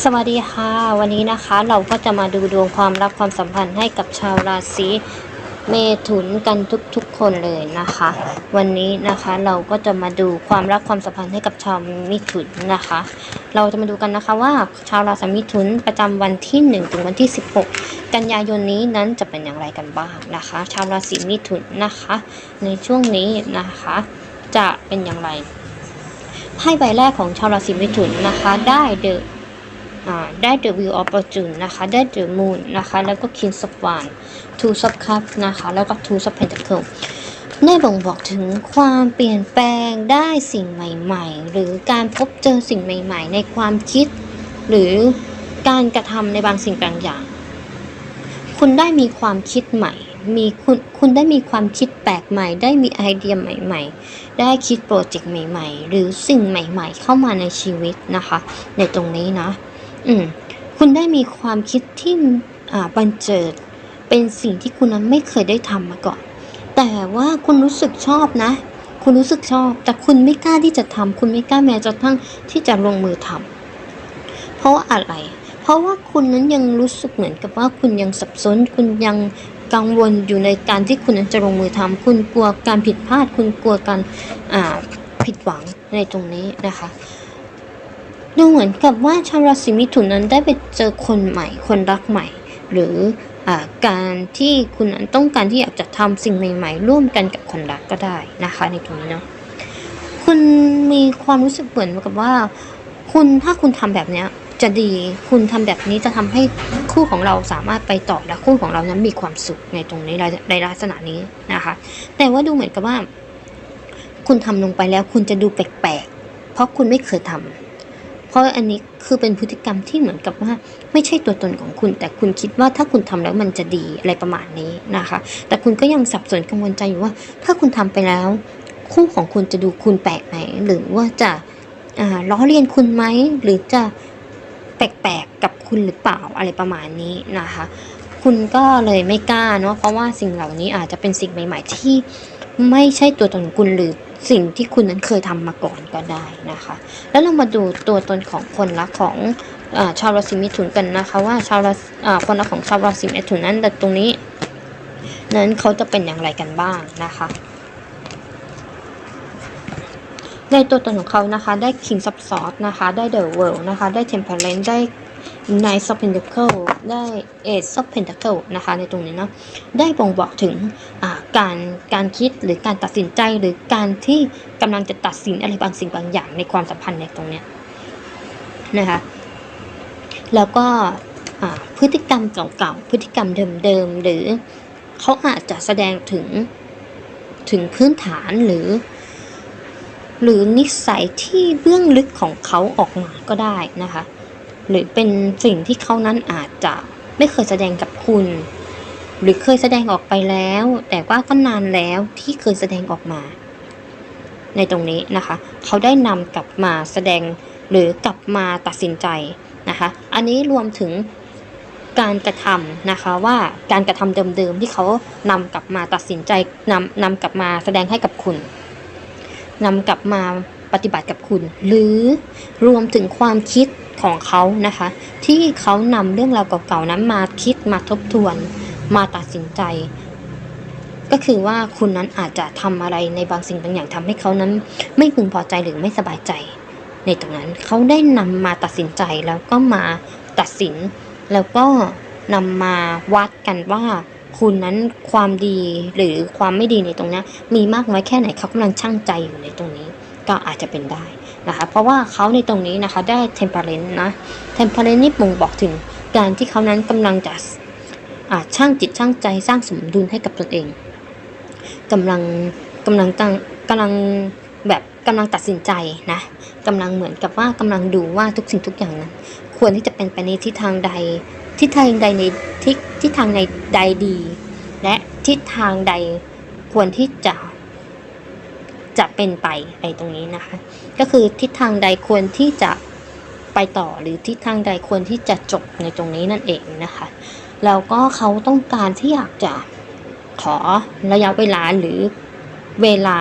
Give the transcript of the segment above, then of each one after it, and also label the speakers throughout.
Speaker 1: สวัสดีค่ะ วันนี้นะคะเราก็จะมาดูดวงความรักความสัมพันธ์ให้กับชาวราศีเมถุนกันทุกๆคนเลยนะคะ วันนี้นะคะเราก็จะมาดูความรักความสัมพันธ์ให้กับชาวมิถุนนะคะ เราจะมาดูกันนะคะว่าชาวราศีมิถุนประจำวันที่ 1 ถึงวันที่ 16 กันยายนนี้นั้นจะเป็นอย่างไรกันบ้างนะคะ ชาวราศีมิถุนนะคะ ในช่วงนี้นะคะ จะเป็นอย่างไรไพ่ใบแรกของชาวราศีมิถุนนะคะ ได้เดอะ ได้ The Wheel of Fortune นะคะได้ The Moon นะคะแล้วก็ King of Wands Two of Cups นะคะแล้วก็ Two of Pentacles ได้บ่งบอกถึงความเปลี่ยนแปลงได้สิ่งใหม่ ๆ หรือการพบเจอสิ่งใหม่ ๆ ในความคิด หรือการกระทำในบางสิ่งบางอย่าง คุณได้มีความคิดใหม่ มีคุณคุณได้มีความคิดแปลกใหม่ ได้มีไอเดียใหม่ ๆ ได้คิดโปรเจกต์ใหม่ ๆ หรือสิ่งใหม่ ๆ เข้ามาในชีวิตนะคะ ในตรงนี้นะ อืมคุณได้มีความคิดที่อ่าบันเจิด เป็นสิ่งที่คุณนั้นไม่เคยได้ทำมาก่อน แต่ว่าคุณรู้สึกชอบนะ คุณรู้สึกชอบ แต่คุณไม่กล้าที่จะทำคุณไม่กล้าแม้กระทั่งที่จะลงมือทำเพราะว่าอะไร เพราะว่าคุณนั้นยังรู้สึกเหมือนกับว่าคุณยังสับสน คุณยังกังวลอยู่ในการที่คุณนั้นจะลงมือทำคุณกลัวการผิดพลาด คุณกลัวการผิดหวังในตรงนี้นะคะ ดูเหมือนกับว่าชาวราศีมิถุนนั้นได้ไปเจอคนใหม่ คนรักใหม่ หรืออการที่คุณนั้นต้องการที่อยากจะทำสิ่งใหม่ ๆ ร่วมกันกับคนรักก็ได้นะคะ ในตรงนี้เนาะคุณมีความรู้สึกเหมือนกับว่า คุณถ้าคุณทำแบบเนี้ยจะดีคุณทำแบบนี้จะทำให้คู่ของเราสามารถไปต่อและคู่ของเรานั้นมีความสุขในตรงนี้ในลักษณะนี้นะคะ แต่ว่าดูเหมือนกับว่า คุณทำลงไปแล้วคุณจะดูแปลกๆเพราะคุณไม่เคยทำ เพราะอันนี้คือเป็นพฤติกรรมที่เหมือนกับว่า ไม่ใช่ตัวตนของคุณ แต่คุณคิดว่าถ้าคุณทำแล้วมันจะดีอะไรประมาณนี้นะคะ แต่คุณก็ยังสับสนกังวลใจอยู่ว่า ถ้าคุณทำไปแล้ว คู่ของคุณจะดูคุณแปลกไหมหรือว่าจะล้อเลียนคุณไหมหรือจะแปลกๆกับคุณหรือเปล่าอะไรประมาณนี้นะคะ คุณก็เลยไม่กล้าเนาะเพราะว่าสิ่งเหล่านี้อาจจะเป็นสิ่งใหม่ ๆ ที่ไม่ใช่ตัวตนของคุณหรือ สิ่งที่คุณนั้นเคยทำมาก่อนก็ได้นะคะ แล้วเรามาดูตัวตนของคนรักของอชาวราศีมิถุนกันนะคะ ว่าชาวราศีคนรักของชาวราศีมิถุนนั้นแต่ตรงนี้ นั้นเขาจะเป็นอย่างไรกันบ้างนะคะในตัวตนของเขานะคะ ได้ King of Swords นะคะ ได้ The World นะคะ ได้ Temperance ได้ Knight of Pentacles ได้ Ace of Pentacles นะคะในตรงนี้เนาะได้บ่งบอกถึงการการคิดหรือการตัดสินใจหรือการที่กำลังจะตัดสินอะไรบางสิ่งบางอย่างในความสัมพันธ์ในตรงเนี้ยนะคะแล้วก็พฤติกรรมเก่าๆพฤติกรรมเดิมๆหรือเขาอาจจะแสดงถึงถึงพื้นฐานหรือ หรือนิสัยที่เบื้องลึกของเขาออกมาก็ได้นะคะ หรือเป็นสิ่งที่เขานั้นอาจจะไม่เคยแสดงกับคุณ หรือเคยแสดงออกไปแล้ว แต่ว่าก็นานแล้วที่เคยแสดงออกมา ในตรงนี้นะคะ เขาได้นำกลับมาแสดงหรือกลับมาตัดสินใจนะคะ อันนี้รวมถึงการกระทำนะคะว่าการกระทำเดิมๆที่เขานำกลับมาตัดสินใจนำนำกลับมาแสดงให้กับคุณนำกลับมาปฏิบัติกับคุณ หรือรวมถึงความคิด ของเขานะคะ ที่เขานำเรื่องราวเก่าๆนั้นมาคิดมาทบทวน มาตัดสินใจ ก็คือว่าคุณนั้นอาจจะทำอะไรในบางสิ่งบางอย่างทำให้เขานั้น ไม่พึงพอใจหรือไม่สบายใจ ในตรงนั้นเขาได้นำมาตัดสินใจแล้วก็มาตัดสิน แล้วก็นำมาวัดกันว่าคุณนั้นความดีหรือความไม่ดีในตรงนี้มีมากน้อยแค่ไหนเขากำลังชั่งใจอยู่ในตรงนี้ ก็อาจจะเป็นได้ นะคะเพราะว่าเขาในตรงนี้นะคะได้ temperance นะ temperance นี่บ่งบอกถึงการที่เขานั้นกำลังจะช่างจิตช่างใจสร้างสมดุลให้กับตนเองกำลังกำลังตั้งกำลังแบบกำลังตัดสินใจนะกำลังเหมือนกับว่ากำลังดูว่าทุกสิ่งทุกอย่างนั้น ควรที่จะเป็นไปในทิศทางใดทิศทางใดในทิศทิศทางในใดดี และทิศทางใดควรที่จะ จะเป็นไปในตรงนี้นะคะ ก็คือทิศทางใดควรที่จะไปต่อหรือทิศทางใดควรที่จะจบในตรงนี้นั่นเองนะคะแล้วก็เขาต้องการที่อยากจะขอระยะเวลาหรือเวลา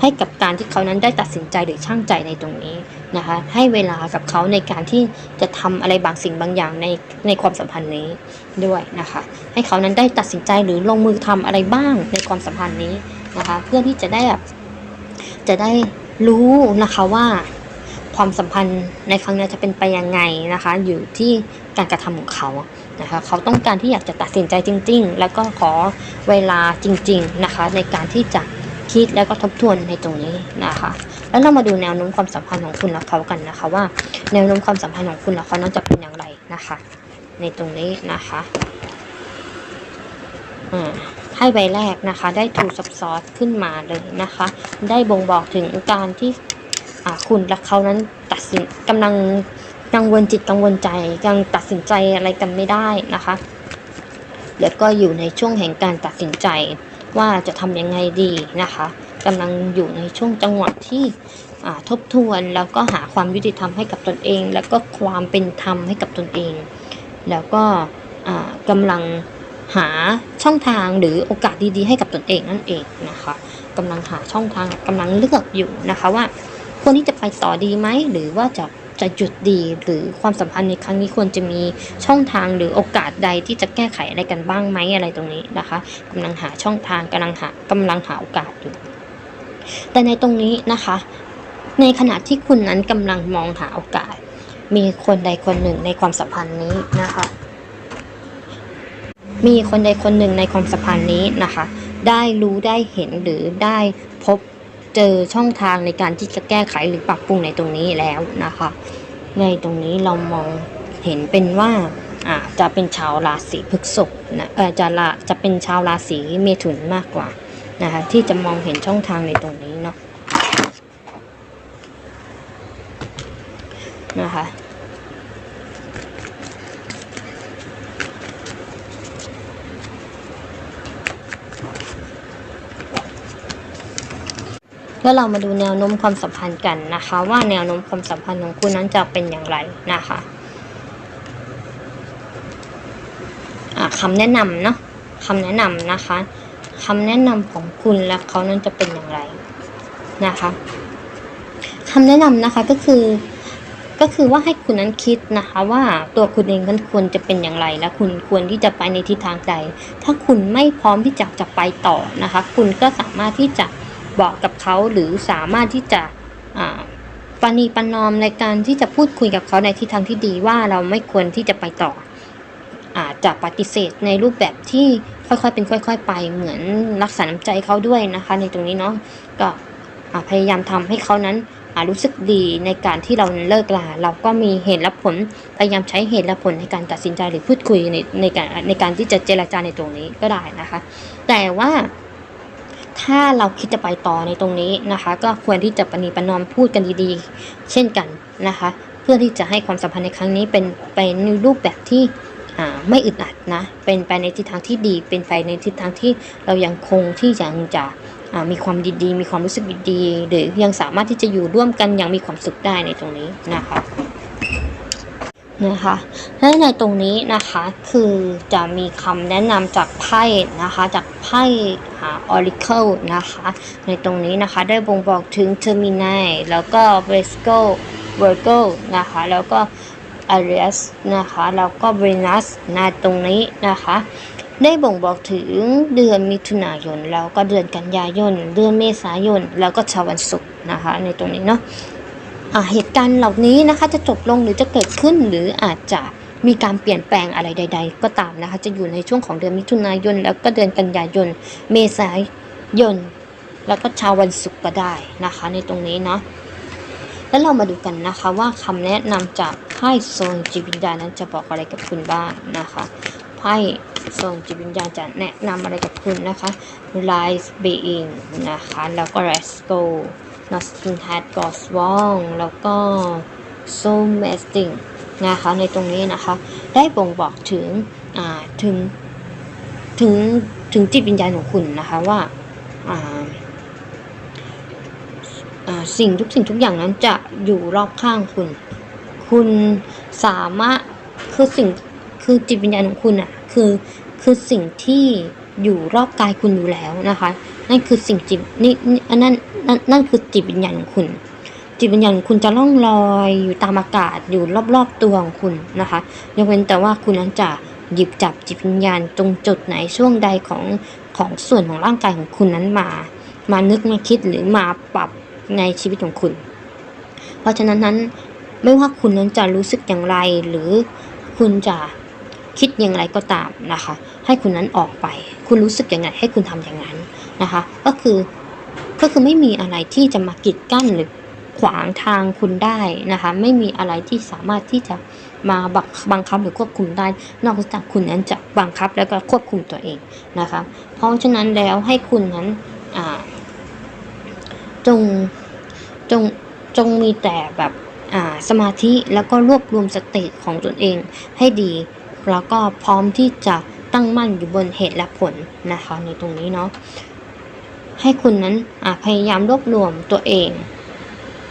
Speaker 1: ให้กับการที่เขานั้นได้ตัดสินใจหรือช่างใจในตรงนี้นะคะ ให้เวลากับเขาในการที่จะทำอะไรบางสิ่งบางอย่างในในความสัมพันธ์นี้ด้วยนะคะ ให้เขานั้นได้ตัดสินใจหรือลงมือทำอะไรบ้างในความสัมพันธ์นี้นะคะ เพื่อที่จะได้แบบ จะได้รู้นะคะว่าความสัมพันธ์ในครั้งนี้จะเป็นไปยังไงนะคะ อยู่ที่การกระทำของเขานะคะเขาต้องการที่อยากจะตัดสินใจจริง ๆ แล้วก็ขอเวลาจริง ๆนะคะ ในการที่จะคิดแล้วก็ทบทวนในตรงนี้นะคะ แล้วเรามาดูแนวโน้มความสัมพันธ์ของคุณและเขากันนะคะ ว่าแนวโน้มความสัมพันธ์ของคุณและเขานั้นจะเป็นอย่างไรนะคะ ในตรงนี้นะคะอ่า ให้ใบแรกนะคะ ได้ถูกซับซ้อนขึ้นมาเลยนะคะ ได้บ่งบอกถึงการที่คุณและเขานั้นตัดสินกำลังกังวลจิตกังวลใจยังตัดสินใจอะไรกันไม่ได้นะคะ แล้วก็อยู่ในช่วงแห่งการตัดสินใจว่าจะทำยังไงดีนะคะกำลังอยู่ในช่วงจังหวะที่ทบทวนแล้วก็หาความยุติธรรมให้กับตนเอง แล้วก็ความเป็นธรรมให้กับตนเอง แล้วก็กำลังหา ช่องทางหรือโอกาสดีๆให้กับตนเองนั่นเองนะคะกำลังหาช่องทางกำลังเลือกอยู่นะคะว่าควรที่จะไปต่อดีไหมหรือว่าจะจะหยุดดีหรือความสัมพันธ์ในครั้งนี้ควรจะมีช่องทางหรือโอกาสใดที่จะแก้ไขอะไรกันบ้างไหมอะไรตรงนี้นะคะกำลังหาช่องทางกำลังหากำลังหาโอกาสอยู่ แต่ในตรงนี้นะคะ ในขณะที่คุณนั้นกำลังมองหาโอกาส มีคนใดคนหนึ่งในความสัมพันธ์นี้นะคะ มีคนใดคนหนึ่งในความสัมพันธ์นี้นะคะ ได้รู้ได้เห็นหรือได้พบเจอช่องทางในการที่จะแก้ไขหรือปรับปรุงในตรงนี้แล้วนะคะ ในตรงนี้เรามองเห็นเป็นว่าอาจะเป็นชาวราศีพฤษภนะเออจะละจะเป็นชาวราศีเมถุนมากกว่านะคะที่จะมองเห็นช่องทางในตรงนี้เนาะนะคะ แล้วเรามาดูแนวโน้มความสัมพันธ์กันนะคะ ว่าแนวโน้มความสัมพันธ์ของคุณนั้นจะเป็นอย่างไรนะคะอะคำแนะนำเนาะคำแนะนำนะคะคำแนะนำของคุณและเขานั้นจะเป็นอย่างไรนะคะคำแนะนำนะคะก็คือก็คือว่าให้คุณนั้นคิดนะคะว่าตัวคุณเองนั้นควรจะเป็นอย่างไร และคุณควรที่จะไปในทิศทางใดถ้าคุณไม่พร้อมที่จะจะไปต่อนะคะ คุณก็สามารถที่จะ บอกกับเขาหรือสามารถที่จะปณีปนอมในการที่จะพูดคุยกับเขาในทิศทางที่ดีว่าเราไม่ควรที่จะไปต่อ อาจจะปฏิเสธในรูปแบบที่ค่อยๆเป็นค่อย ๆ ไปเหมือนรักษาน้ำใจเขาด้วยนะคะ ในตรงนี้เนาะก็พยายามทำให้เขานั้นรู้สึกดีในการที่เราเลิกลาเราก็มีเหตุและผลพยายามใช้เหตุและผลในการตัดสินใจหรือพูดคุยในในการในการที่จะเจรจาในตรงนี้ก็ได้นะคะ แต่ว่า ถ้าเราคิดจะไปต่อในตรงนี้นะคะ ก็ควรที่จะปณีประนอมพูดกันดีๆ เช่นกันนะคะ เพื่อที่จะให้ความสัมพันธ์ในครั้งนี้เป็นไปในรูปแบบที่ไม่อึดอัดนะ เป็นไปในทิศทางที่ดี เป็นไปในทิศทางที่เรายังคงที่ยังจะมีความดีๆ มีความรู้สึกดีๆ หรือยังสามารถที่จะอยู่ร่วมกันอย่างมีความสุขได้ในตรงนี้นะคะ นะคะและในตรงนี้นะคะคือจะมีคำแนะนำจากไพ่นะคะ จากไพ่หา Oracle นะคะ ในตรงนี้นะคะได้บ่งบอกถึง Gemini แล้วก็ Virgo Virgo นะคะ แล้วก็ Aries นะคะ แล้วก็ Venus ในตรงนี้นะคะ ได้บ่งบอกถึงเดือนมิถุนายน แล้วก็เดือนกันยายน เดือนเมษายน แล้วก็ชาววันศุกร์นะคะ ในตรงนี้เนาะ เหตุการณ์เหล่านี้นะคะจะจบลงหรือจะเกิดขึ้นหรืออาจจะมีการเปลี่ยนแปลงอะไรใด ๆ ก็ตามนะคะ จะอยู่ในช่วงของเดือนมิถุนายน แล้วก็เดือนกันยายน เมษายน แล้วก็ชาววันศุกร์ก็ได้นะคะ ในตรงนี้เนาะแล้วเรามาดูกันนะคะว่าคำแนะนำจากไพ่โซนจิตวิญญาณนั้นจะบอกอะไรกับคุณบ้างนะคะไพ่โซนจิตวิญญาณจะแนะนำอะไรกับคุณนะคะ Rise Being นะคะ แล้วก็ Let's Go Nothing Had Got Wrong แล้วก็ So Masting นะคะในตรงนี้นะคะ ได้บ่งบอกถึงถึงถึงถึงจิตวิญญาณของคุณนะคะว่าอ่าอ่าสิ่งทุกสิ่งทุกอย่างนั้นจะอยู่รอบข้างคุณ คุณสามารถคือสิ่งคือจิตวิญญาณของคุณอะคือคือสิ่งที่อยู่รอบกายคุณอยู่แล้วนะคะ นั่นคือสิ่งจิตนี่นี่อันนั้นนั่นนั่นคือจิตวิญญาณของคุณ จิตวิญญาณคุณจะล่องลอยอยู่ตามอากาศอยู่รอบๆตัวของคุณนะคะยกเว้นแต่ว่าคุณนั้นจะหยิบจับจิตวิญญาณตรงจุดไหนช่วงใดของของส่วนของร่างกายของคุณนั้นมา มานึกมาคิดหรือมาปรับในชีวิตของคุณ เพราะฉะนั้นนั้นไม่ว่าคุณนั้นจะรู้สึกอย่างไรหรือคุณจะคิดอย่างไรก็ตามนะคะ ให้คุณนั้นออกไป คุณรู้สึกอยังไงให้คุณทำอย่างนั้น นะคะ ก็คือก็คือไม่มีอะไรที่จะมากีดกั้นหรือขวางทางคุณได้นะคะ ไม่มีอะไรที่สามารถที่จะมาบังคับหรือควบคุมได้ นอกจากคุณนั้นจะบังคับแล้วก็ควบคุมตัวเองนะคะ เพราะฉะนั้นแล้วให้คุณนั้นจงจงจงมีแต่แบบสมาธิแล้วก็รวบรวมสติของตนเองให้ดี แล้วก็พร้อมที่จะตั้งมั่นอยู่บนเหตุและผลนะคะในตรงนี้เนาะ ให้คุณนั้นพยายามรวบรวมตัวเอง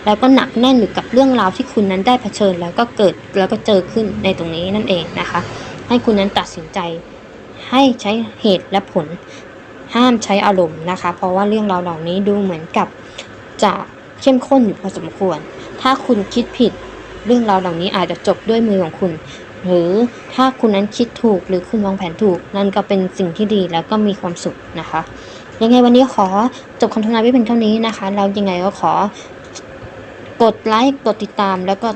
Speaker 1: แล้วก็หนักแน่นอยู่กับเรื่องราวที่คุณนั้นได้เผชิญแล้วก็เกิดแล้วก็เจอขึ้นในตรงนี้นั่นเองนะคะ ให้คุณนั้นตัดสินใจ ให้ใช้เหตุและผล ห้ามใช้อารมณ์นะคะ เพราะว่าเรื่องราวเหล่านี้ดูเหมือนกับจะเข้มข้นอยู่พอสมควร ถ้าคุณคิดผิดเรื่องราวเหล่านี้อาจจะจบด้วยมือของคุณ หรือถ้าคุณนั้นคิดถูกหรือคุณวางแผนถูก นั่นก็เป็นสิ่งที่ดีแล้วก็มีความสุขนะคะ ยังไงวันนี้ขอจบคำทำนายไว้เพียงเท่านี้นะคะแล้วยังไงก็ขอกดไลค์กดติดตามแล้วก็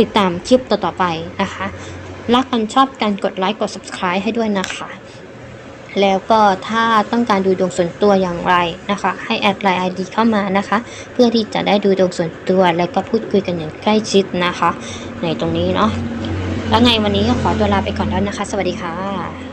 Speaker 1: ติดตามคลิปต่อๆไปนะคะรักกันชอบกันกดไลค์กด subscribe ให้ด้วยนะคะ แล้วก็ถ้าต้องการดูดวงส่วนตัวอย่างไรนะคะ ให้แอดไลน์ ID เข้ามานะคะ เพื่อที่จะได้ดูดวงส่วนตัว แล้วก็พูดคุยกันอย่างใกล้ชิดนะคะ ในตรงนี้เนาะแล้วไงวันนี้ก็ขอตัวลาไปก่อนแล้วนะคะ สวัสดีค่ะ